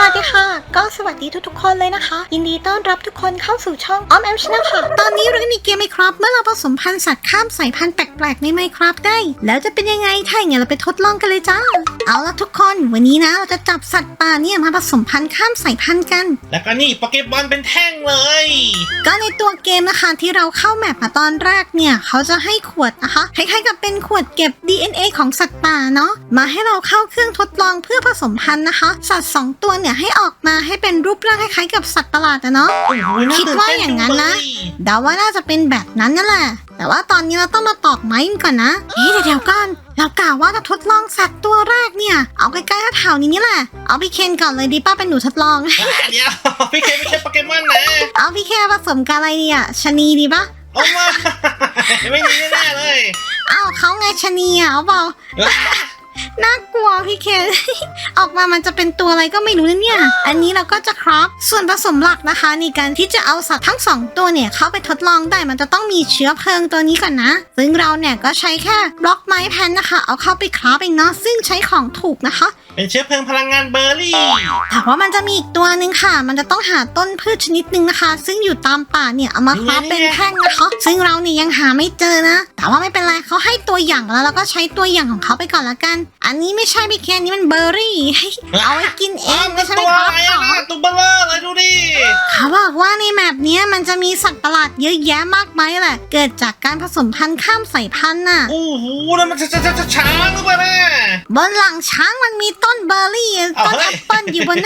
สวัสดีค่ะ ก็สวัสดีทุกๆคนเลยนะคะ ยินดีต้อนรับทุกคนเข้าสู่ช่องออมแอมชนะค่ะ ตอนนี้เราก็มีเกมไมครับเมื่อเราผสมพันธุ์สัตว์ข้ามสายพันธุ์แปลกๆในไมครับได้ แล้วจะเป็นยังไงถ้าอย่างนั้นเราไปทดลองกันเลยจ้า เอาละทุกคน วันนี้นะเราจะจับสัตว์ป่าเนี่ยมาผสมพันธุ์ข้ามสายพันธุ์กัน แล้วก็นี่โปเกมอนเป็นแท่งเลย ก็ในตัวเกมนะคะที่เราเข้าแมปมาตอนแรกเนี่ยเขาจะให้ขวดนะคะคล้ายๆกับเป็นขวดเก็บ DNA ของสัตว์ป่าเนาะมาให้เราเข้าเครื่องทดลองเพื่อผสมพันธุ์นะคะ สัตว์สองตัวเนี่ยให้ออกมาให้เป็นรูปร่างคล้ายๆกับสัตว์ประหลาดอะเนาะ โอ้โหน่คิดตื่ว่าเต้อย่างนั้นนะ จัเลยเดาว่าน่าจะเป็นแบบนั้นนั่นแหละ แต่ว่าตอนนี้เราต้องมาตอกไม้กันก่อนนะเฮ้ยเดี๋ยวๆก่อน เรากล่าวว่าจะทดลองสัตว์ตัวแรกเนี่ย เอาใกล้ๆแถวๆนี้นี่แหละ เอาพี่เคนก่อนเลยดีป้าเป็นหนูทดลองอะเดี๋ยวพี่เคไม่ใช่โปเกมอนนะเอาพี่เคนผสมกับอะไรเนี่ยชะนีดีปะเอามาไม่มีแน่ๆเลย อ้าวเขาไงชะนีอะเอาเปล่า น่ากลัวพี่เคน ออกมามันจะเป็นตัวอะไรก็ไม่รู้นะเนี่ย อันนี้เราก็จะครอปส่วนผสมหลักนะคะ ในการที่จะเอาสัตว์ทั้งสองตัวเนี่ย เข้าไปทดลองได้มันจะต้องมีเชื้อเพลิงตัวนี้ก่อนนะ ซึ่งเราเนี่ยก็ใช้แค่บล็อกไม้แผ่นนะคะ เอาเข้าไปคราฟเองเนาะซึ่งใช้ของถูกนะคะ เป็นเชื้อเพลิงพลังงานเบอร์รี่ แต่ว่ามันจะมีอีกตัวหนึ่งค่ะ มันจะต้องหาต้นพืชชนิดหนึ่งนะคะ ซึ่งอยู่ตามป่าเนี่ยเอามาคราฟเป็นแท่งนะคะ ซึ่งเราเนี่ยยังหาไม่เจอนะ แต่ว่าไม่เป็นไรเขาให้ตัวอย่างแล้วเราก็ใช้ตัวอย่างของเขาไปก่อนละกัน อันนี้ไม่ใช่พี่แคนนี่มันเบอร์รี่ เอาไว้กินเออ้าวงมัไม่นใช่ตัไหมวคอะรับไรอะนะตัวเบลเลอร์เลยดูดิ เขาบอกว่าในแมปเนี้ยมันจะมีสัตว์ประหลาดเยอะแยะมากมายแหละ เกิดจากการผสมพันธุ์ข้ามสายพันธุ์น่ะ โอ้โหแล้วมันจะจะจะจะช้างหรือเปล่านะบนหลังช้างมันมีต้นเบอร์รี่เอาต้นเฮ้แอยปเปิลอยู่บน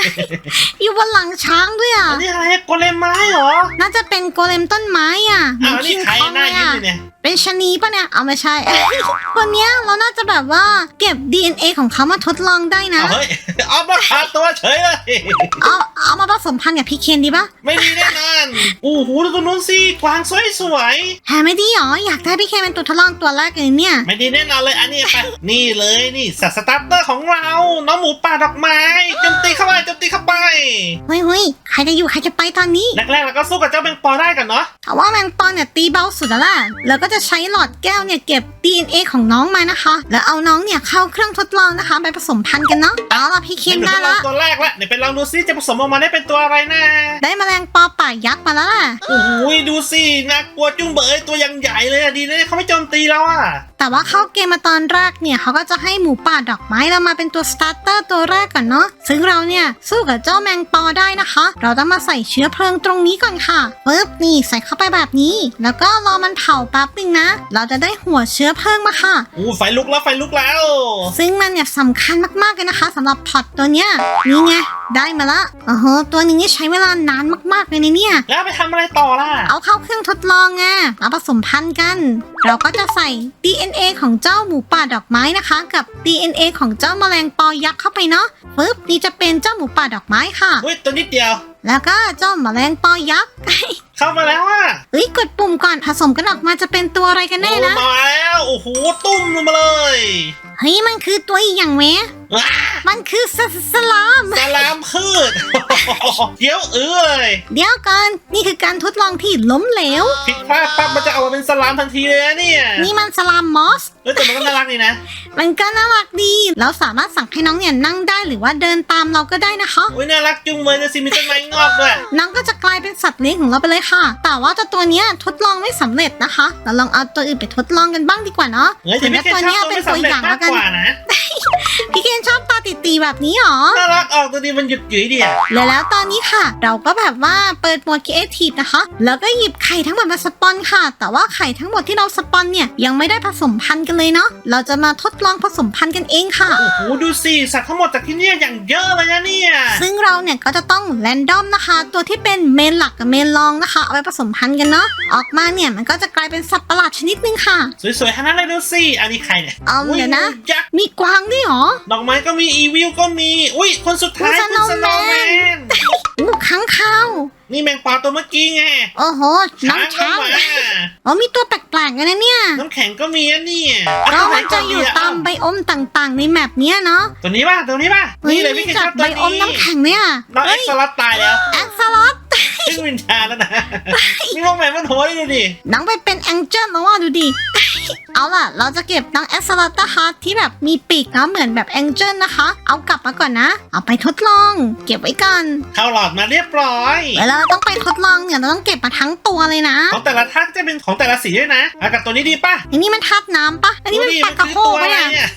อยู่บนหลังช้างด้วยอะอันนี้อะไรโกเลมไม้เหรอน่าจะเป็นโกเลมต้นไม้อะอ้าวนี่ใครคองหน้าเลยยิ้มอะเลยเนี่ยเป็นชะนีปะเนี่ย เอาไม่ใช่คนเนี้ยเราน่าจะแบบว่าเก็บ DNA ของเขามาทดลองได้นะ เอาเฮ้ยเอามาขาดตัวเฉยเลยเอาเอามาผสมพันธุ์กับพี่เคนดีปะไม่ดีแน่นอนโอ้โหดูตรงนู้นสิกวางสวยสวยแฮไม่ดีหรอ อยากได้พี่เคนเป็นตัวทดลองตัวแรกเลยเนี่ย ๆไม่ดีแน่นอนเลยอันนี้ไปนี่เลยนี่สัตว์สตาร์เตอร์ของเราน้องหมูป่าดอกไม้โจมตีเข้าไปโจมตีเข้าไปเฮ้ยเฮ้ยใครจะอยู่ใครจะไปตอนนี้แรกๆเราก็สู้กับเจ้าแมงปอได้กันเนาะแต่ว่าแมงปองเนี่ยตีเบาสุดแล้วล่ะแล้วก็จะใช้หลอดแก้วเนี่ยเก็บ DNA ของน้องมานะคะ แล้วเอาน้องเนี่ยเข้าเครื่องทดลองนะคะ ไปผสมพันธุ์กันเนาะเอาล่ะพี่เคนหนูได้ทดลองละตัวแรกละเดี๋ยวไปลองดูซิจะผสมออกมาได้เป็นตัวอะไรนะได้แมลงปอป่ายักษ์มาแล้วล่ะโอ้โหดูสิน่ากลัวจุ้งเบยตัวยังใหญ่เลยอะดีนะเขาไม่โจมตีเราอะ แต่ว่าเข้าเกมมาตอนแรกเนี่ยเขาก็จะให้หมูป่าดอกไม้เรามาเป็นตัวสตาร์เตอร์ตัวแรกก่อนเนาะซึ่งเราเนี่ยสู้กับเจ้าแมงปอได้นะคะ เราต้องมาใส่เชื้อเพลิงตรงนี้ก่อนค่ะปึ๊บนี่ใส่เข้าไปแบบนี้ แล้วก็รอมันเผาแป๊บนึงนะ เราจะได้หัวเชื้อเพลิงมาค่ะโอ้ไฟลุกแล้วไฟลุกแล้ว ซึ่งมันเนี่ยสำคัญมากๆเลยนะคะสำหรับพอตตัวเนี้ยนี่ไงได้มาละอ๋อฮะตัวนี้นี่ใช้เวลานานมากๆเลยนะเนี่ย แล้วไปทำอะไรต่อล่ะ เอาเข้าเครื่องทดลองไงมาผสมพันธุ์กัน เราก็จะใส่ DNA ของเจ้าหมูป่าดอกไม้นะคะ กับ DNA ของเจ้าแมลงปอยักษ์เข้าไปเนาะปึ๊บนี่จะเป็นเจ้าหมูป่าดอกไม้ค่ะ อุ้ยตัวนิดเดียว แล้วก็เจ้าแมลงปอยักษ์ เข้ามาแล้วอะเอ้ยกดปุ่มก่อนผสมกันออกมาจะเป็นตัวอะไรกันแน่นะโอ้มาแล้วโอ้โหตุ้มลงมาเลยเฮ้ยมันคือตัวอีกอย่างแหมว้า มันคือสสสลาม สลามพืชเขียวเอื้อเลยเดี๋ยวก่อนนี่คือการทดลองที่ล้มเหลว ผิดพลาดปั๊บมันจะเอามาเป็นสลามทันทีเลยนะเนี่ยนี่มันสลามมอส เฮ้ยแต่มันก็น่ารักดีนะ มันก็น่ารักดี เราสามารถสั่งให้น้องเนี่ยนั่งได้หรือว่าเดินตามเราก็ได้นะคะ อุ้ยน่ารักจุงเลยนะสิมีต้นไม้งอกด้วย น้องก็จะกลายเป็นสัตว์เลี้ยงของเราไปเลยค่ะ แต่ว่าเจ้าตัวเนี้ยทดลองไม่สำเร็จนะคะ เราลองเอาตัวอื่นไปทดลองกันบ้างดีกว่าเนาะเฮ้ยแต่ถึงพี่แม้เคนตัวชอบเนี้ยตัวเป็นตัวอย่างแล้วกันไม่สำเร็จมากกว่านะ พี่เคนชอบ ตาติๆแบบนี้หรอ น่ารักออกตัวนี้มันหยุดหยุยดีอะแล้วแล้วตอนนี้ค่ะ เราก็แบบว่าเปิดโหมด Creative นะคะ แล้วก็หยิบไข่ทั้งหมดมาสปอนค่ะ แต่ว่าไข่ทั้งหมดที่เราสปอนเนี่ยยังไม่ได้ผสมพันธุ์กันเลยเนาะ เราจะมาทดลองผสมพันธุ์กันเองค่ะ โอ้โหดูสิสัตว์ทั้งหมดจากที่เนี่ยอย่างเยอะเลยนะเนี่ย ซึ่งเราเนี่ยก็จะต้องแรนดอมนะคะ ตัวที่เป็นเมนหลักกับเมนรองนะคะเอาไปผสมพันธุ์กันเนาะ ออกมาเนี่ยมันก็จะกลายเป็นสัตว์ประหลาดชนิดหนึงค่ะ สวยๆทั้งนั้นเลยดูสิอันนี้ใครเนี่ยเอาเดี๋ยวนะอุ้ยักษ์มีกวางด้วยเหรอ ดอกไม้ก็มีอีวิลก็มี อุ้ยคนสุดท้ายคุณคุณสโนว์แม Snowman นอู้ค้างคาวนี่แมงปอตัวเมื่อกี้ไงโอ้โหน้องก็ช้างมาอ๋อมีตัวแปลกๆกันนะเนี่ยน้ำแข็งก็มีอะเนี่ยก็มันจะอยู่ตามไบโอมต่างๆ ในแมปเนี้ยเนาะตัวนี้ป่ะตัวนี้ป่ะเฮ้ยนี่เลยพี่มีแค่ชจาอกบไบตัวโอมนี้น้ำแข็งเนี่ยน้องเอ็เฮ้กยซ์สลัดตายแล้วแอ็กซ์ลอตขึ้นวินชาแล้วนะนี่มองแมนมันหัวได้ดูดิน้องไปเป็นแองเจิลแล้วว่าดูดิ เอาล่ะ เราจะเก็บน้องแอสลาตาฮาร์ที่แบบมีปีกนะเหมือนแบบแองเจิลนะคะ เอากลับมาก่อนนะ เอาไปทดลอง เก็บไว้ก่อน เข้าหลอดมาเรียบร้อย เวลาเราต้องไปทดลองเนี่ยเราต้องเก็บมาทั้งตัวเลยนะ ของแต่ละท่าจะเป็นของแต่ละสีด้วยนะเอากับตัวนี้ดีป่ะอันนี้มันทัดน้ำปะอันนี้มันดูดิปลากระโฮคือตัวปะอะไรเนี่ย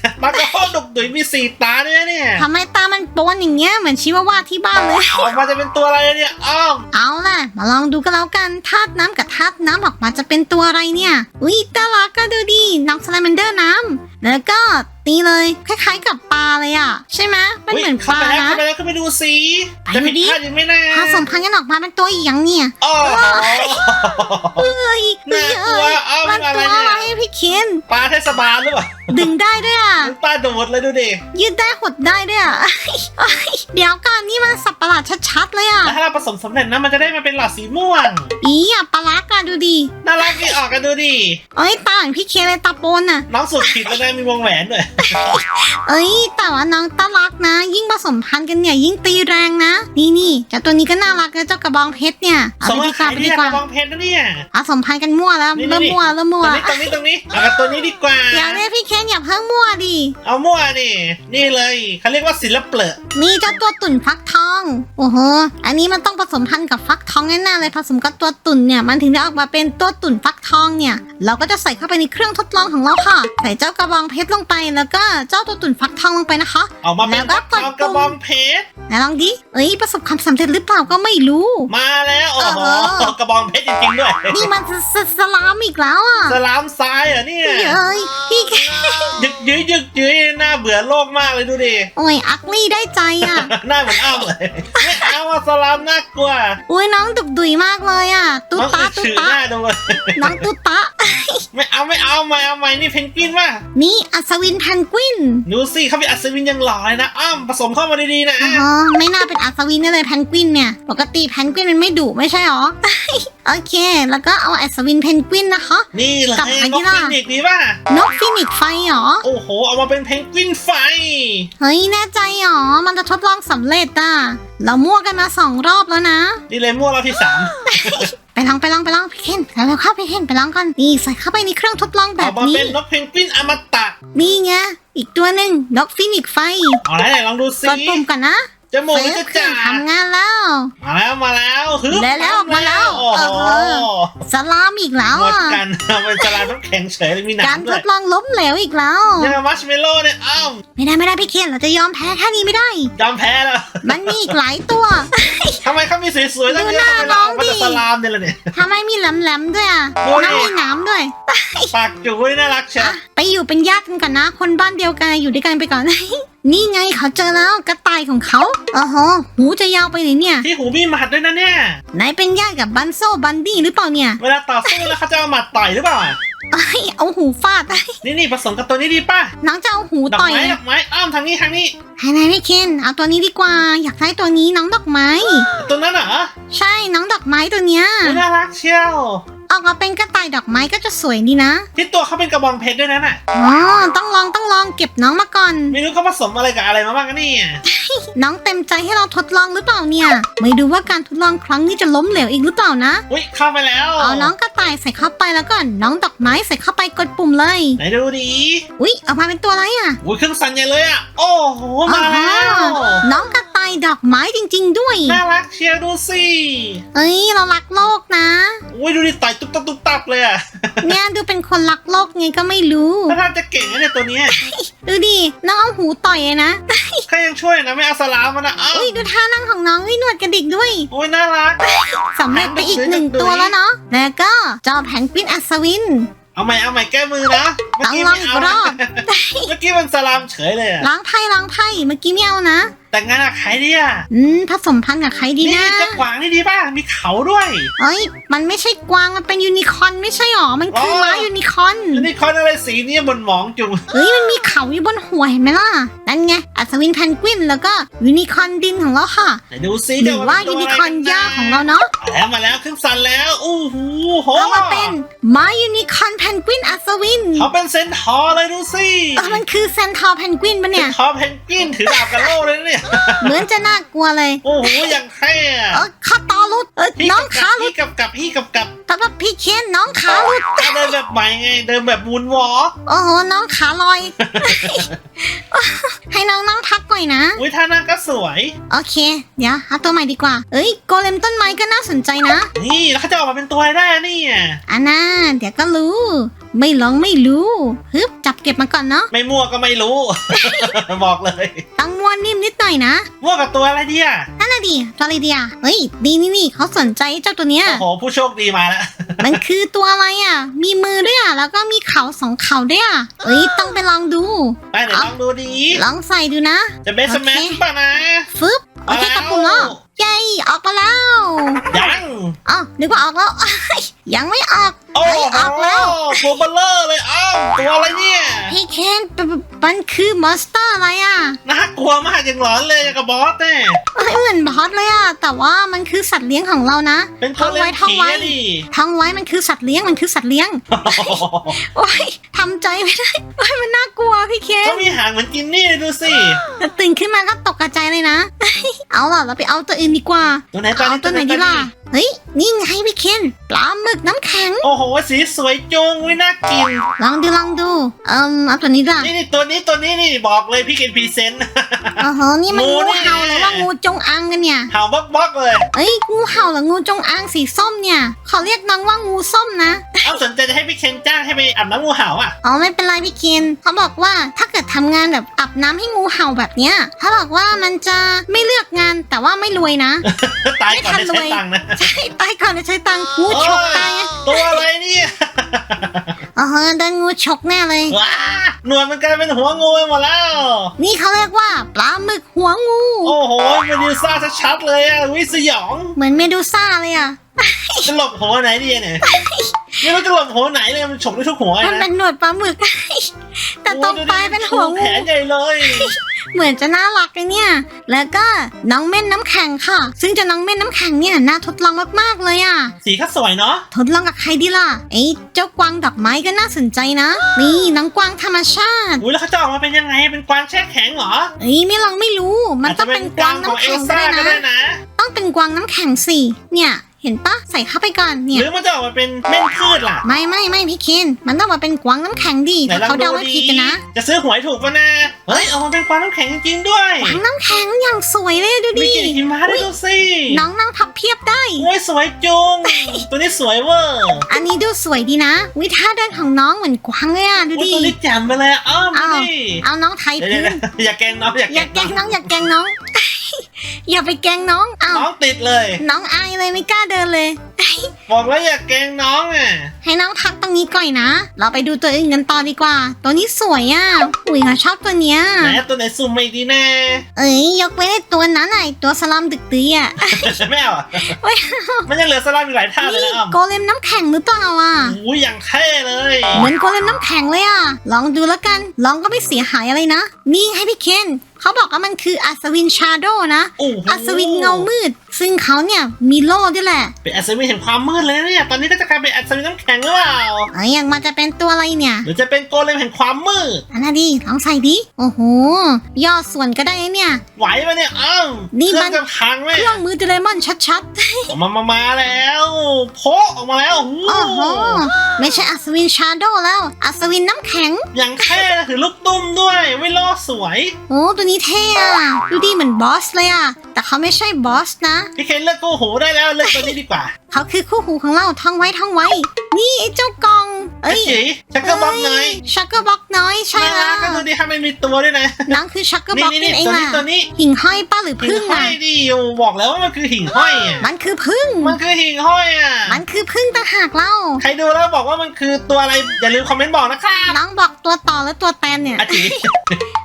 เนี่ยปลากระโฮดุกดุยมีสีตาด้วยนะเนี่ยทำไมตามันโปนอย่างเงี้ยเหมือนชิวาวาที่บ้านเลย ออกมาจะเป็นตัวอะไรเนี่ยอ้าวเอาล่ะ มาลองดูกันแล้วกันธาตุน้ำกับธาตุน้ำออกมาจะเป็นตัวอะไรเนี่ย อุ้ยตาลักก็ดูดีน้องสไลมนเดอร์น้ำแล้วก็ตีเลยคล้ายๆกับปลาเลยอะ ใช่ไหมมันเหมือนปเข้าลาไปแล้วนะเข้าไปแล้วเข้าไปดูสิไปจะดูผิดดิพลาดยังไม่น่าผสมพันธุ์กันออกมาเป็นตัวอีหยังเนี่ยโอ้โหเอ้ยน่ากลัวเอ้ามัมันนอะไรตัวอะไรเนี่ยพี่เคนปลาเทศบาลหรือเปล่าดึงได้ด้วยอะ มันปลาโดดเลยดูดิยืดได้หดได้ด้วยอะเอ้ยเดี๋ยวก่อนนี่มันสับประหลาดชัดๆเลยอะ แล้วถ้าเราผสมสำเร็จนะมันจะได้มาเป็นหลอดสีม่วง อีอะปลาลักอะ ดูดีน่ารักนี่ออกกันดูดิ เอ้ยตาเหมือนพี่เคนเลยตาโปนอะ น้องสุดผิดแล้วนะมีวงแหวนด้วย เอ้ย แต่ว่าน้องตาลักนะ ยิ่งผสมพันธุ์กันเนี่ยยิ่งตีแรงนะ นี่นี่เจ้าตัวนี้ก็น่ารักนะเจ้ากระบองเพชรเนี่ยเอาสมไปมดีติกว่าขายไปที่ดีกกระว่าบองเพชรนะเนี่ย ผสมพันธุ์กันมั่วแล้วนี่เริ่มนี่มั่วเริ่มตมั่รวงนี้ตรงนี้ตรงนี้เอากับตัวนี้ดีกว่า เดี๋ยวเนี่ยพี่เคนอย่าเพิ่งมั่วดิ เอามั่วนี่นี่เลยเขาเรียกว่าศิลปเปลือกนี่เจ้าตัวตุ่นฟักทอง โอ้โห อันนี้มันต้องผสมพันธุ์กับฟักทองแน่ๆเลยผสมกับตัวตุ่นเนี่ย มันถึงได้ออกมาเป็นตัวตุ่นฟักทองเนี่ย เราก็จะใส่เข้าไปในเครื่องทดลองของเราค่ะ ใส่เจ้ากระบองเพชรลงไปแล้วก็เจ้าตัวตุ่นฟักทองลงไปนะคะออกมาเป็นแล้วก็ทองกดปุ่มกระบองเพชร ไหนลองดิเอ้ยประสบความสำเร็จหรือเปล่าก็ไม่รู้ มาแล้วโอ้โหเออ กระบองเพชรจริงๆด้วยนี่มันสสสลามอีกแล้วอะสลามทรายเหรอเนี่ยเอ้ยพี่แค่ยึกยื้อยึกยื้อน่าเบื่อโลกมากเลยดูดิโอ้ยอักลี่ได้ใจอะหน้าเหมือนอ้ำเลยไม่เอาอะสลามน่ากลัวอุ้ยน้องดุกดุยมากเลยอะ ตุ๊น้องตาอึดตุ๊ฉือตาหน้าดูเลยน้องตุ๊ตาไม่เอาไม่เอาไม่เอาไม่นี่เพนกวินว่ะนี่อัศวินแพนกวินดูสิเขาเป็นอัศวินยังหล่อเลยนะอ้ำผสมเข้ามาดีๆนะ อ๋อไม่น่าเป็นอัศวินได้เลยแพนกวินเนี่ย ปกติแพนกวินมันไม่ดุไม่ใช่หรอ โอเค แล้วก็เอาอัศวินเพนกวินนะคะ นี่เลยกลับมานที่กล่ะฟินิกซ์ดีป่ะ นกฟินิกซ์ไฟเหรอ โอ้โห เอามาเป็นเพนกวินไฟ เฮ้ย แน่ใจเหรอ มันจะทดลองสำเร็จอะ เรามั่วกันมาสองรอบแล้วนะ นี่เลยมั่วเราที่สามไปลองไปลองไปลองพี่เคนแล้วเข้าพี่เคนไปลองกันนี่ใส่เข้าไปในเครื่องทดลองแบเอาบมานี้เป็นนกเพนกวินอมตะ นี่ไงอีกตัวหนึ่งนกฟินิกซ์ไฟ เอาไหนๆลองดูสิ กดปุ่มก่อนนะ จมูกเฟมันซจะเครื่จ่าองทำงานแล้ว มาแล้วมาแล้วฮึบแล้วแล้วออกมาแล้วโอ้โหเออสลามอีกแล้วหมดอะกันเอาเป็นสลามน้ำแข็งเฉยเลยมีหการน้ำทด้วยดลองล้มเหลวอีกแล้วยังมัชเมลโล่เนี่ยอ้าวไม่ได้ไม่ได้พี่เคนเราจะยอมแพ้แค่นี้ไม่ได้ยอมแพ้แล้วมันมีอีกหลายตัวทำไมเขามีสวยๆตั้งเยดูหอะน้าทำไมเราออกน้มาองดิแต่สลามเนี่ยล่ะเนี่ยทำไมมีแหลมๆด้วยอะดูดิน้ำมีหน้ำด้วย ปากจุ๋ยน่ารักเชียวอะไปอยู่เป็นญาติกันก่อนนะ คนบ้านเดียวกันอยู่ด้วยกันไปก่อน นี่ไงเขาเจอแล้วกระต่ายของเขาอ๋อโหหูจะยาวไปไหนเนี่ย ที่หูมีหมัดด้วยนะเนี่ยไหนเป็นญาติกับบันโซบันดี้หรือเปล่าเนี่ย เวลาต่อสู้แล้วเขาจะเอาหมัดต่อยหรือเปล่าเอ้ยเอาหูฟาดนี่นี่ผสมกับตัวนี้ดีป่ะน้องจะเอาหูดอกต่อยไม้ดอกไม้อ้อมทางนี้ทางนี้ให้นายพี่เคนเอาตัวนี้ดีกว่า อยากได้ตัวนี้น้องดอกไม้ ตัวนั้นเหรอ ใช่น้องดอกไม้ตัวเนี้ยอุ๊ยน่ารักเชียว ออกมาเป็นกระต่ายดอกไม้ก็จะสวยดีนะ ที่ตัวเขาเป็นกระบองเพชรด้วยนะน่ะ อ๋อ ต้องลองต้องลองเก็บน้องมาก่อน ไม่รู้เขาผสมอะไรกับอะไรมาบ้างกันเนี่ย น้องเต็มใจให้เราทดลองหรือเปล่าเนี่ย ไม่ดูว่าการทดลองครั้งนี้จะล้มเหลวอีกหรือเปล่านะ อุ้ยเข้าไปแล้วเอาน้องกระต่ายใส่เข้าไปแล้วก็น้องดอกไม้ใส่เข้าไปกดปุ่มเลย ไหนดูดีอุ๊ยออกมาเป็นตัวอะไรอะอุ้ยเครื่องสั่นใหญ่เลยอะ โอ้โห มาแล้วอ๋อน้องกระต่ายดอกไม้จริง ๆ ด้วย น่ารักเชียวดูสิเอ้ยเรารักโลกนะ อุ้ยดูดิต่อยตุ๊บตับตุ๊บตับเลยอะเนี่ยดูเป็นคนรักโลกไงก็ไม่รู้ ถ้าทางจะเก่งนะเนี่ยตัวเนี้ยดูดิน้องเอาหูต่อยเลยนะใครยังช่วยนะไม่เอาสลามมันนะเอ้าอุ้ยดูท่านั่งของน้องนี่หนวดกระดิกด้วยอุ้ยน่ารัก สำเร็จไปอีกหนึ่งตัวแล้วเนาะ แล้วก็เจ้าแพนกวินอัศวิน เอาใหม่เอาใหม่แก้มือนะเมื่อกี้ต้องลองไม่อีกเอารนะอบ เมื่อกี้มันสลามเฉยเลยอะ ล้างไพ่ล้างไพ่เมื่อกี้ไม่เอานะ แต่งงานกับใครดีอะอืมผสมพันธุ์กับใครดีนี่นะจะกวางนี่ดีป่ะมีเขาด้วย เอ้ย มันไม่ใช่กวางมันเป็นยูนิคอร์นไม่ใช่หรอ มันคืออ๋อม้ายูนิคอร์นแล้วนี่คอนอะไรสีเนี่ยบนหมองจุงเฮ้ยมันมีเขาอยู่บนหัวเห็นไหมล่ะ นั่นไง อัศวินแพนกวินแล้วก็ยูนิคอร์นดินของเราค่ะไหนดูซิหรือว่ายูนิคอร์นหญ้าของเราเนาะมาแล้วมาแล้วเครื่องสั่นแล้วอู้หูโหเอามาเป็นม้ายูนิคอร์นแพนกวินอัศวินเขาเป็นเซนทอร์เลยดูสิเออมันคือเซนทอร์แพนกวินปะเนี่ยทอร์เพนกวินถือดาบกันโล่เลยนะเนี่ยเหมือนจะน่ากลัวเลยโอ้โหอย่างเท่อะเออขาตาลุดเออพี่น้องกับขาลุพี่ดกับกับพี่กับกับสำหรับพี่เคนน้องขาลุดถ้าเดินแบบใหม่ไงเดินแบบมูนวอล์กโอ้โหน้องขาลอย ให้น้องนั่งพักก่อนนะอุ้ยท่านั่งก็สวย โอเค เดี๋ยวหาตัวใหม่ดีกว่า เอ้ยโกเลมต้นไม้ก็น่าสนใจนะ นี่แล้วเขาจะออกมาเป็นตัวอะไรได้เนี่ยอันน่าเดี๋ยวก็รู้ ไม่ลองไม่รู้ฮึบจับเก็บมาก่อนเนาะไม่มั่วก็ไม่รู้ บอกเลยต้องม้วนนิ่มนิดหน่อยนะมั่วกับตัวอะไรเนี่ยนั่นน่ะดิตัวอะไรเดียเฮ้ยดีนี่นี่เขาสนใจเจ้าตัวเนี้ยโอ้โหผู้โชคดีมาแล้ว มันคือตัวอะไรอะมีมือด้วยอะแล้วก็มีเขาสองเขาด้วยอะเอ้ยต้องไปลองดูไปเดี๋ยวลองดูดีลองใส่ดูนะ จะเบสแมนป่ะนะฟึบโอเคกระปุ่มแล้วเย้ออกมาแล้วยังอ๋อนึกว่าออกแล้ว ยังไม่ออกโอ้เฮ้ยโหออกแล้ว ตัวเบลเลอร์เลยอ้าวตัวอะไรเนี่ยพี่เคนปปมันคือมอนสเตอร์อะไรอะน่ากลัวมากยังหลอนเลยอย่างกับบอสเนี่ยเอ้ยเหมือนบอสเลยอะ แต่ว่ามันคือสัตว์เลี้ยงของเรานะเป็นตัท่วองเล่ไว้นท่องผีไว้อะดิท่องไว้มันคือสัตว์เลี้ยง มันคือสัตว์เลี้ยง โอ้ยทำใจไม่ได้โอ้ยมันน่ากลัวพี่เคนก็มีหางเหมือนกินนี่ดูสิแต่ตื่นขึ้นมาก็ตกกระจายเลยนะ เอาล่ะเราไปเอาตัวอื่นดีกว่าตัวไหนตัวเอานี้ตัวไหนดีล่ะ เฮ้ย นี่ไงพี่เคนปลาหมึกน้ำแข็ง โอ้โห สีสวยจุงวิน่ากิน ลองดูลองดู เอิมเอาตัวนี้ล่ะนี่นี่ตัวนี้ตัวนี้นี่บอกเลยพี่เคนพรีเซนต์ โอ้โหนี่มันงูงูนี่เห่าหรือว่างูจงอางกันเนี่ยเห่าบล็อกบล็อกเลย เอ้ยงูเห่าหรืองูจงอางสีส้มเนี่ยเขาเรียกน้องว่างูส้มนะเอาสนใจจะให้พี่เคนจ้างให้ไปอาบน้ำงูเห่าอะ อ๋อไม่เป็นไรพี่เคนเขาบอกว่าถ้าเกิดทำงานแบบอาบน้ำให้งูเห่าแบบเนี้ยเขาบอกว่ามันจะไม่เลือกงานแต่ว่าไม่รวยนะ ตายก่อนไม่ทัจะนรวยใช้ตังค์นะ ใช่ตายก่อนจะใช้ตังค์งูฉกตายไงโอ้ยตัวอะไรเนี่ยอ๋อโดนงูฉกแน่เลย ว้าหนวดมันกลายเป็นหัวงูไปหมดแล้ว นี่เขาเรียกว่าปลาหมึกหัวงู โอ้โหมันดูซ่าชัดๆเลยอะวิสยอง เหมือนเมดูซ่าเลยอะจะหลบหัวไหนดีเนี่ยไม่รู้จะหลบหัวไหนเลยมันฉกได้ทุกหัวเลยมันเป็นะนหนวดปลาหมึกแต่ตรงปลายเป็นหัวแผงูนใหญ่เลย เหมือนจะน่ารักเลยเนี่ย แล้วก็น้องเม่นน้ำแข็งค่ะ ซึ่งเจะน้องเม่นน้ำแข็งเนี่ยน่าทดลองมากๆเลยอะ สีก็สวยเนาะ ทดลองกับใครดีล่ะไอ้เจ้ากวางดอกไม้ก็น่าสนใจนะ นี่น้องกวางธรรมชาติอุ้ยแล้วเขาจะออกมาเป็นยังไง เป็นกวางแช่แข็งเหรอเอ้ยไม่ลองไม่รู้ มันต้องเป็นกวางของน้ำเอแข็ลงก็ซ่าได้ก็ได้นะนะ ต้องเป็นกวางน้ำแข็งสิ เนี่ย เห็นปะใส่เข้าไปก่อนหเนี่ยรือมันจะออกมาเป็นเม่นพืชล่ะไม่ไม่ไม่พี่เคนมันต้องมาเป็นกวางน้ำแข็งดีไหนถ้าลองเขาดูเดาไม่ดีผิดอะนะจะซื้อหวยถูกปะนะเฮ้ยออกมาเป็นกวางน้ำแข็งจริงๆด้วยกวางน้ำแข็งอย่างสวยเลยดูมีดิ กลิ่นหิมะด้วยดูสิน้องนั่งพับเพียบได้ โอ้ยสวยจุง ตัวนี้สวยเวอร์อันนี้ดูสวยดีนะ วิท่าเดินของน้องเหมือนกวางเลยอะดูโอ้ยดิ ตัวนี้แจ่มไปเลยอะอ้อมอ้าว นี่เอาน้องไทยเดี๋ยวพื้นๆๆอย่าแกล้งน้องอย่าอย่าแกแกล้ล้งงน้น้อองงอย่าแกล้งน้อง อย่าไปแกล้งน้องอ้าวน้องติดเลยน้องอายเลยไม่กล้าเดินเลย บอกแล้วอย่าแกล้งน้องอะให้น้องพักตรงนี้ก่อนนะ เราไปดูตัวอื่นกันต่อดีกว่า ตัวนี้สวยอะอุ้ยเราชอบตัวเนี้ยไหนตัวไหนซูมไม่ดีแน่เอ้ยยกเว้นไอ้ตัวนั้นไอ้ตัวสลัมดึกดืออะไม่เอาอะไม่มันยังเหลือสลัมอีกหลายท่าเลยนี่นะอ้อมโกเลมน้ำแข็งหรือเปล่าอะ โอ้ยอย่างเท่เลยเหมือนโกเลมน้ำแข็งเลยอะ ลองดูแล้วกัน ลองก็ไม่เสียหายอะไรนะ นี่ให้พี่เคน เขาบอกว่ามันคืออัศวินชาโดนะโอ้โหอัศวินเงามืด ซึ่งเขาเนี่ยมีโล่ด้วยแหละ เป็นอัศวินแห่งความมืดเลยนะเนี่ย ตอนนี้ก็จะกลายเป็นอัศวินน้ำแข็งหรือเปล่า เอ้ยยังมาจะเป็นตัวอะไรเนี่ยหรือจะเป็นโกเลมแห่งความมืด อันนั้นดิลองใส่ดิ โอ้โห ย่อส่วนก็ได้นะเนี่ย ไหวปะเนี่ยอ้าวนี่เครื่มัอน งจะพังไหมเครื่องมือเดเรมอนชัดออกมามามาแล้วโพะออกมาแล้วๆ โอ้โห ไม่ใช่อัศวินชาโดแล้ว อัศวินน้ำแข็ง อย่างเท่นะถือลูกตุ้มด้วยไม่ล่อสวย โอ้ตัวนี้เท่อะดูดิเหมือนบอสเลยอะแต่เขาไม่ใช่บอสนะพี่เคนเลือกกู้หูได้แล้วเลือกตัวนี้ดีกว่าเขาคือคู่หูของเราท่องไว้ท่องไว้ นี่ไอ้เจ้ากอง เอ้ยจีชักเกอร์บ็อกหน่อยชักเกอร์บ็อกน้อยใช่น่าแล้รัวกก็ดูดิถ้าไม่มีตัวด้วยนะน้องคือชักเกอร์นี่บ็อกนี่นั่นี่นเองตัวนี้อะตัวนี้หิ่งห้อยป้าหรือหิ่พึ่งงห้ออะยดิบอกแล้วว่ามันคือหิ่งห้อยอะมันคือพึ่ง มันคือหิ่งห้อยอะมันคือพึ่งต่างหากเล่า ใครดูแล้วบอกว่ามันคือตัวอะไรอย่าลืมคอมเมนต์บอกนะครับน้องบอกตัวต่อและตัวแตนเนี่ย อาจี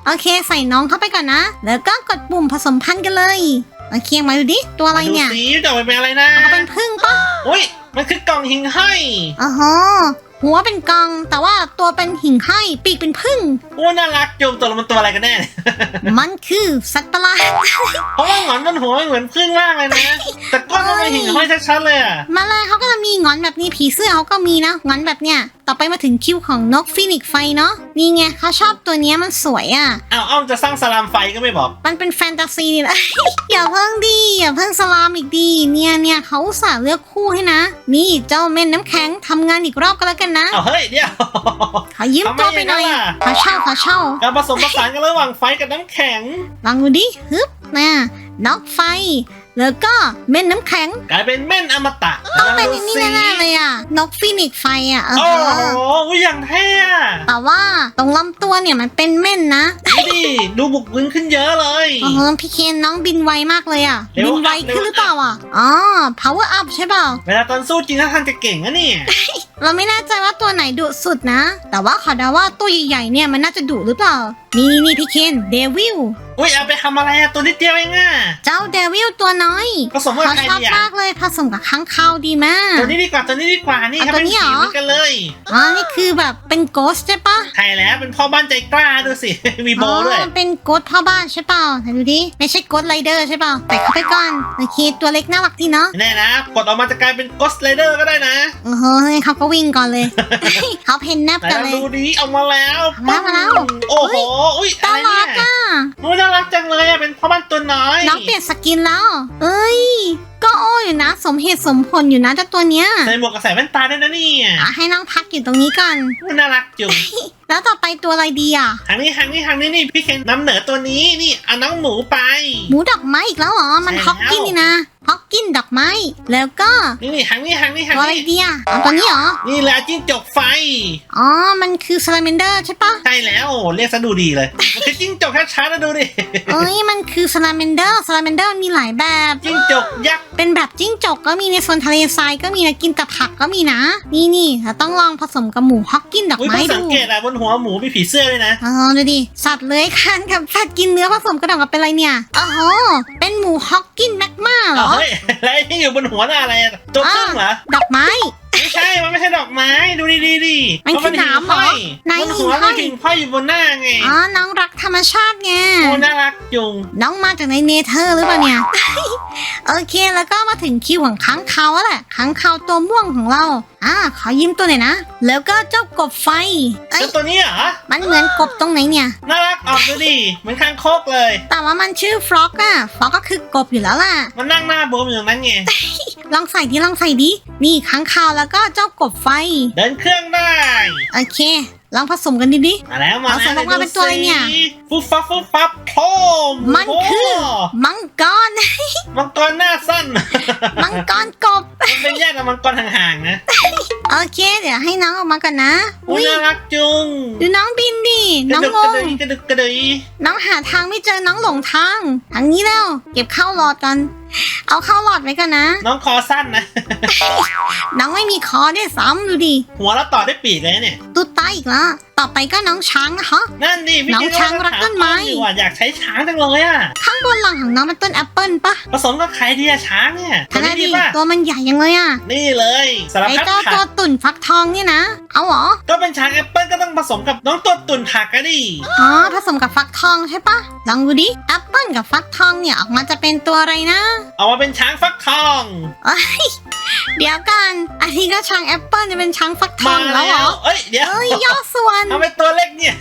โอเคใส่น้องเข้าไปก่อนนะ แล้วก็กดปุ่มผสมพันธุ์กันเลย โอเคมาดูดิ ตัวอะไรดูเนี่ยสีจะออกมาเป็นอะไรนะมันเป็นพึ่งปะอุ้ยมันคือกล่องหิ่งห้อยอ๋อฮะหัวเป็นกอง แต่ว่าตัวเป็นหิ่งห้อยปีกเป็นพึ่งโอ้น่ารักจุงตัวมันตัวอะไรกันแน่เนี่ยมันคือสัตว์ประหลาดเพราะว่าหงอนบนหัวมันเหมือนพึ่งมากเลยนะแต่ก้อนมันไม่เห็นห้อยชัดๆเลยอะแมาเลยเขาก็จะมีงอนแบบนี้ผีเสื้อเขาก็มีนะงอนแบบเนี้ย ต่อไปมาถึงคิวของนกฟินิกซ์ไฟเนาะนี่ไงเขาชอบตัวเนี้ยมันสวยอะ อ้าวอ้อมจะสร้างสลามไฟก็ไม่บอก มันเป็นแฟนตาซีนี่แหละ อย่าเพิ่งดีอย่าเพิ่งสลามอีกดีเนี่ยเนี่ยเขาอุตส่าห์เลือกคู่ให้นะ นี่เจ้าเม่นน้ำแข็งทำงานอีกรอบก็แล้วกันนะ อ้าวเฮ้ยเดี๋ยว ขอยืมตัวไปหน่อยทำไมอย่างนั้นล่ะ ขอเช่าขอเช่าการผสมผสานกันระหว่างไฟกับน้ำแข็ง ลองดูดิฮึบนะนกไฟ แล้วก็เม่นน้ำแข็ง กลายเป็นเม่นอมตะต้องเป็นดูอันนี่สิแน่ๆเลยอะ นกฟินิกซ์ไฟอะเอโอ้อโหอุ๊ยอย่างเท่อะแต่ว่าตรงลำตัวเนี่ยมันเป็นเม่นนะดูดิดูบุกบึนขึ้นเยอะเลย เออพี่เคนน้องบินไวมากเลยอะ เร็วบินไวเร็วขึ้นหรือเปล่าอะ อ๋อ power up ใช่เปล่า เวลาตอนสู้จริงถ้าทางจะเก่งนะเนี่ยเราไม่แน่ใจว่าตัวไหนดุสุดนะ แต่ว่าขอเดาว่าตัวใหญ่ๆเนี่ยมันน่าจะดุหรือเปล่า นี่นี่นี่พี่เคนเดวิล อุ้ยเอาไปทำอะไรอะตัวนิดเดียวเองอะเจ้าเดวิลตัวน้อยผสมกับเขาใครชอบดีอะมากเลยผสมกับค้างคาวดีมาก ตัวนี้ดีกว่าตัวนี้ดีกว่านี่เอาเขาตัวเป็นนี้สีเหรอ เหมือนกันเลยอ๋อนี่คือแบบเป็นโกสใช่ปะใช่แล้วเป็นพ่อบ้านใจกล้าดูสิ มีโบด้วย อ๋อมันเป็นโกสพ่อบ้านใช่เปล่าไหนดูดิไม่ใช่โกสไรเดอร์ใช่เปล่าแต่เข้าไปก่อนโอเคตัวเล็กน่ารักดีเนาะแน่นะ กดออกมาจะกลายเป็นก o สไลเดอร์ก็ได้นะโอ้โหเขาก็วิ่งก่อนเลย เขาเพนแนบไหนกันลองเลยดูดีเอามาแล้วมาแล้วมาแล้ว โอ้โห อุ้ยอะน่าไรรัเนี่กยอะอุ้ยน่ารักจังเลยอะเป็นพ่อบ้านตัวน้อยน้องเปลี่ยนสกินแล้ว เอ้ย ก็โอ้อยู่นะ สมเหตุสมผลอยู่นะเจ้าตัวเนี้ยใส่หมวกกับใส่แว่นตาด้วยนะเนี่ยอะให้น้องพักอยู่ตรงนี้ก่อนอุ๊ยน่ารักจุงแล้วต่อไปตัวอะไรดีอะ ทางนี้ทางนี้ทางนี้นี่พี่เคนนำเหนือตัวนี้นี่เอาน้องหมูไป หมูดอกไม้อีกแล้วเหรอ มันใช่ฮอกกินแล้วนี่นะ ฮอกกินดอกไม้ แล้วก็นี่นี่ทางนี้ทางนี้ทางตัวอะไรนี้ดีอะเอาตัวนี้เหรอ นี่แหละจิ้งจกไฟ อ๋อ มันคือสไลเมนเดอร์ใช่ปะใช่แล้วโอ้เรียกซะดูดีเลยมันคือจิ้งจกชัดๆนะดูดิ เอ้ย มันคือสไลเมนเดอร์สไลเมนเดอร์มีหลายแบบ จิ้งจกยักษ์เป็นแบบจิ้งจกก็มีในโซนทะเลทรายก็มีนะกินแต่ผักก็มีนะ นี่นี่เราต้องลองผสมกับหมูฮอกกินดอกอุ้ยไม้เพิ่งสัดูงเกตอะบนหัวหมูมีผีเสื้อด้วยนะอ๋อดูดิสัตว์เลื้อยคลานกับสัตว์กินเนื้อผสมกระดองกับเป็นอะไรเนี่ยโอ้โหเป็นหมูฮอกกินแมกมาเหรอ้าวอเฮ้ยอะไรที่อยู่บนหัวน่ะอะไรอะตัวครึ่งเหรอ ดอกไม้ ใช่มันไม่ใช่ดอกไม้ดูดีๆดิมันคือหนามเหรอไหนบนหัวหิ่งห้มีอยหิ่งห้อยอยู่บนหน้าไงอ๋อน้องรักธรรมชาติไงโอ้น่ารักจุงน้องมาจากในเนเธอร์หรือเปล่าเนี่ยโอเคแล้วก็มาถึงคิวของค้างคาวแล้วแหละค้างคาวตัวม่วงของเราอ่าขอยิ้มตัวหน่อยนะ แล้วก็เจ้ากบไฟเอ้ยแล้วตัวนี้เหรอ มันเหมือนกบตรงไหนเนี่ย น่ารักออกดูดิเหมือนคางคกเลย แต่ว่ามันชื่อฟล็อกอะฟล็อกก็คือกบอยู่แล้วล่ะ มันนั่งหน้าบวมอยู่ตรงนั้นไง ลองใส่ดิลองใส่ดิ นี่ค้างคาวแล้วก็เจ้ากบไฟ เดินเครื่องได้ โอเค ลองผสมกันดิดิมาแล้วมาเอาแล้วสมมติว่าเป็นตัวอะไรเนี่ย ฟุบฟับฟุบฟับโพมมันคือโอ้มังกร มังกรหน้าสั้น มังกรกบ มันเป็นแยกกับมังกรห่างๆนะ โอเค เดี๋ยวให้น้องออกมาก่อนนะอุ้อุ้ยยน่ารักจุง ดูน้องบินดิกน้ระองดึกงกระงดึกกระดึกกระดึยน้องหาทางไม่เจอน้องหลงทาง ทางนี้แล้ว เก็บเข้าหลอดกัน เอาเข้าหลอดไว้กันนะ น้องคอสั้นนะ น้องไม่มีคอได้วยซ้ำดูดิหัวแล้วต่อด้วยปีกเลยเนี่ย ตุ๊ดตาอีกแล้วต่อไปก็น้องช้างนะคะ นั่นดิพี่น้องคิดช้างรักต้นไม้ อยู่อะอยากใช้ช้างจังเลยอะ ข้างบนหลังของน้องเป็นต้นแอปเปิลปะผสมกับใครดีอะช้างเนี่ยทางนั้นดีดิป่ะตัวมันใหญ่ยังเลยอะ นี่เลยสารไอ้พัดเจ้าผัตัวกตุ่นฟักทองเนี่ยนะ เอาเหรอ ก็เป็นช้างแอปเปิลก็ต้องผสมกับน้องตัวตุ่นผักก็ดิ อ๋อผสมกับฟักทองใช่ปะลองดูดิแอปเปิลกับฟักทองเนี่ยออกมาจะเป็นตัวอะไรนะเอามาเป็นช้างฟักทองเอ้ยเดี๋ยวกัน อันนี้ก็ช้างแอปเปิลจะเป็นช้างฟักทอมางแล้วเหรอ เอ้ยเดี๋ยวเอ้ยย่อส่วนทำไมตัวเล็กเนี่ย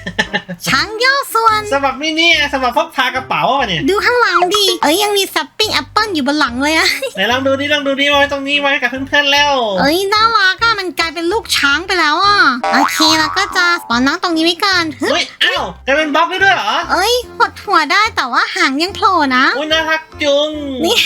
ช้างย่อส่วนสำหรับมินิอะสำหรับพกพากระเป๋าอะเนี่ย ดูข้างหลังดิ เอ้ยยังมีซัปปิ้งแอปเปิลอยู่บนหลังเลยอะไหนลองดูดิลองดูดิไว้ตรงนี้ไว้กับเพื่อนๆแล้ว เอ้ยน่ารักอะมันกลายเป็นลูกช้างไปแล้วอะโอเคแล้วก็จะสอนน้องตรงนี้ไว้ก่อนฮึบอุ้ยอ้าวกลายเป็นบล็อกได้ด้วยเหรอ เอ้ยหดหัวได้แต่ว่าหางยังโผล่นะอุ้ยน่ารักจุงนี่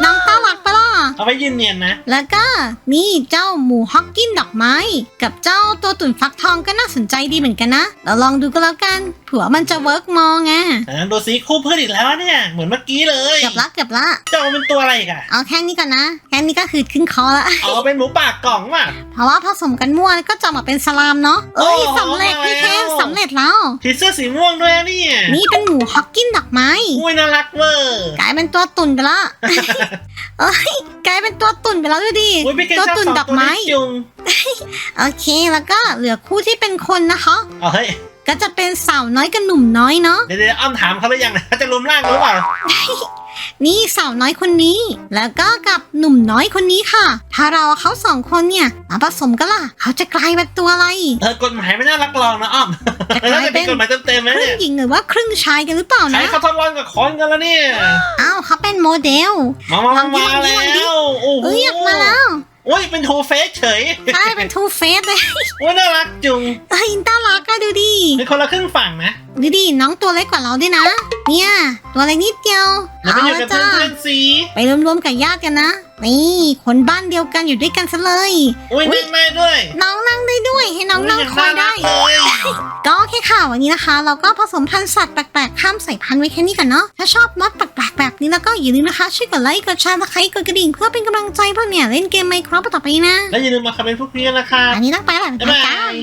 Não tá lá. Tá เอาไว้ยืนเนียนนะ แล้วก็นี่เจ้าหมูฮอกกินดอกไม้ กับเจ้าตัวตุ่นฟักทองก็น่าสนใจดีเหมือนกันนะ เราลองดูก็แล้วกันเผื่อมันจะเวิร์กมองไงแต่ลองดูสิคู่เพื่อนอีกแล้วเนี่ย เหมือนเมื่อกี้เลยเกือบละเกือบละเจ้าเป็นตัวอะไรอีกอะเอาแค่นี้ก่อนนะแค่นี้ก็คือขึ้นคอละเอาเป็นหมูปากกล่องว่ะ เพราะว่าผสมกันมั่วก็จะออกมาเป็นสลามเนาะเอ้ยโอ้โหสำเร็จพี่เคนมาแล้วสำเร็จแล้ว ผีเสื้อสีม่วงด้วยนะเนี่ยนี่เป็นหมูฮอกกินดอกไม้ อุ้ยน่ารักเวอร์กลายเป็นตัวตุ่นไปละเอ้ยกลายเป็นตัวตุ่นไปแล้วดูดิอุ้ยพี่เคนตัวชอบตุ่นสองดอกตัวไม้ นี้จุงโอเคแล้วก็เหลือคู่ที่เป็นคนนะคะ เอาเฮ้ยก็จะเป็นสาวน้อยกับหนุ่มน้อยเนาะ เดี๋ยวเดี๋ยวอ้อมถามเขาหรือยังนะเขาจะรวมร่างหรือเปล่า นี่สาวน้อยคนนี้ แล้วก็กับหนุ่มน้อยคนนี้ค่ะ ถ้าเราเอาเขาสองคนเนี่ยมาผสมกันล่ะ เขาจะกลายเป็นตัวอะไรเออกฎหมายไม่น่ารักลองนะอ้อมจะกลายน่าจะเป็เป็นนกฎหมายเต็มๆคนะรึ่เนี่งยหญิงหรือว่าครึ่งชายกันหรือเปล่าใครนะเขาทดลองกับคนกันแล้วเนี่ย อ้าวเขาเป็นโมเดล มามาลมาองดิมาลองดิแล้ว โอ้โหเอ้ยอยากมาแล้วโอ้ยเป็นโทเฟสเฉยใช่เป็นทูเฟสเลยโอ้ยน่ารักจุงเฮ้ยน่ารักอะดูดิเป็นคนละครึ่งฝั่งนะดูดิน้องตัวเล็กกว่าเราด้วยนะ เนี่ย ตัวเล็กนิดเดียวแล้วไปเอาอยู่ละกับจ้าเพื่อนๆสีไปรวมๆกับญาติกันนะ นี่คนบ้านเดียวกันอยู่ด้วยกันซะเลยโอ้ยอุ๊ยนั่งได้ด้วย น้องนั่งได้ด้วย ให้น้องนั่งโยคอยได้างน่ารักเลยก็โอเคค่ะวันนี้นะคะ เราก็ผสมพันธุ์สัตว์แปลกๆ ข้ามสายพันธุ์ไว้แค่นี้กันเนาะ ถ้าชอบน็อตแปลกๆ แบบนี้แล้วก็อย่าลืมนะคะ ช่วยกดไลค์ กดแชร์ตะไคร้กดกระดิ่ง เพื่อเป็นกำลังใจพวกเนี่ยเล่นเกมไมโครต่อไปนะ แล้วอย่าลืมมาคอมเมนต์พวกนี้นะครับอันนี้ต้องไปแล้วบ๊ายบาจ้าย